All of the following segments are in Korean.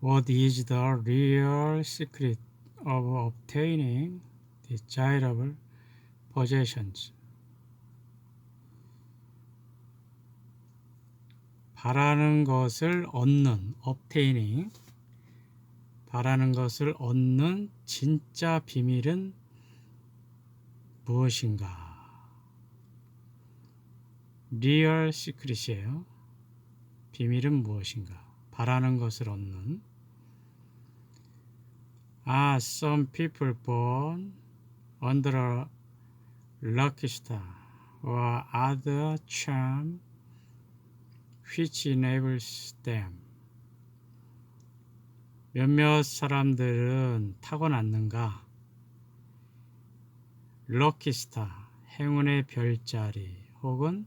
What is the real secret of obtaining desirable possessions? 바라는 것을 얻는 obtaining 바라는 것을 얻는 진짜 비밀은 무엇인가? real secret이에요. 비밀은 무엇인가? 바라는 것을 얻는 Are some people born under a lucky star or other charm which enables them? 몇몇 사람들은 타고났는가? 럭키스타, 행운의 별자리 혹은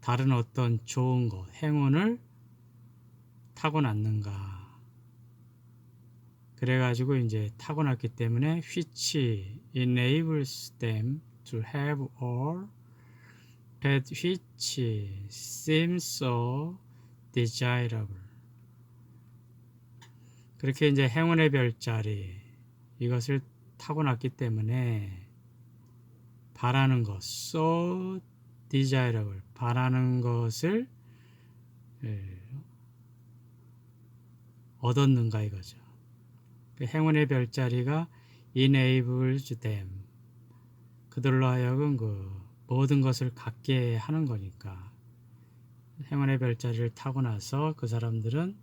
다른 어떤 좋은 것, 행운을 타고났는가? 그래가지고 이제 타고났기 때문에 which enables them to have all that which seems so desirable. 그렇게 이제 행운의 별자리 이것을 타고났기 때문에 바라는 것, so desirable, 바라는 것을 예, 얻었는가 이거죠. 그 행운의 별자리가 enables them, 그들로 하여금 그 모든 것을 갖게 하는 거니까 행운의 별자리를 타고 나서 그 사람들은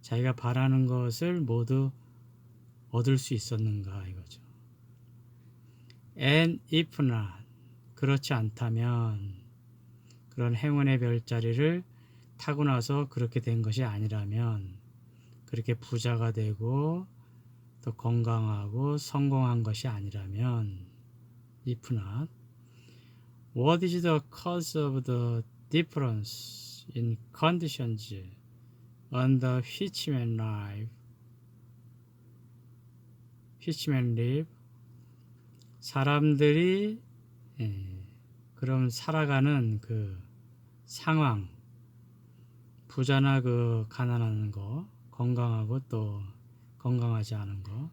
자기가 바라는 것을 모두 얻을 수 있었는가 이거죠. And if not, 그렇지 않다면 그런 행운의 별자리를 타고 나서 그렇게 된 것이 아니라면 그렇게 부자가 되고 또 건강하고 성공한 것이 아니라면 if not what is the cause of the difference in conditions on the which man live which man live 사람들이 예, 그럼 살아가는 그 상황 부자나 그 가난한 거 건강하고 또 건강하지 않은 거,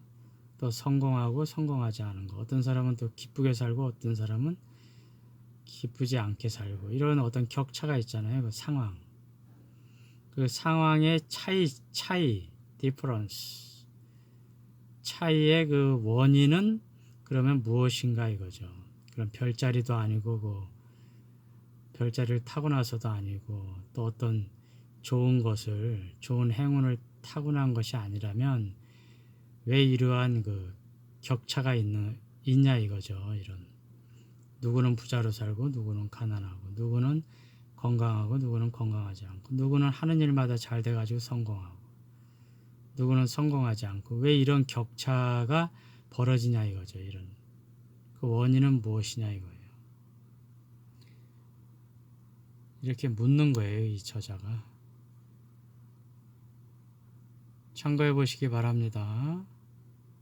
또 성공하고 성공하지 않은 거. 어떤 사람은 또 기쁘게 살고 어떤 사람은 기쁘지 않게 살고 이런 어떤 격차가 있잖아요. 그 상황. 그 상황의 차이 차이 디퍼런스 차이의 그 원인은 그러면 무엇인가 이거죠. 그런 별자리도 아니고 그 별자리를 타고 나서도 아니고 또 어떤 좋은 것을 좋은 행운을 타고난 것이 아니라면 왜 이러한 그 격차가 있는 있냐 이거죠. 이런 누구는 부자로 살고 누구는 가난하고 누구는 건강하고 누구는 건강하지 않고 누구는 하는 일마다 잘 돼가지고 성공하고 누구는 성공하지 않고 왜 이런 격차가 벌어지냐 이거죠. 이런 그 원인은 무엇이냐 이거예요. 이렇게 묻는 거예요. 이 저자가. 참고해 보시기 바랍니다.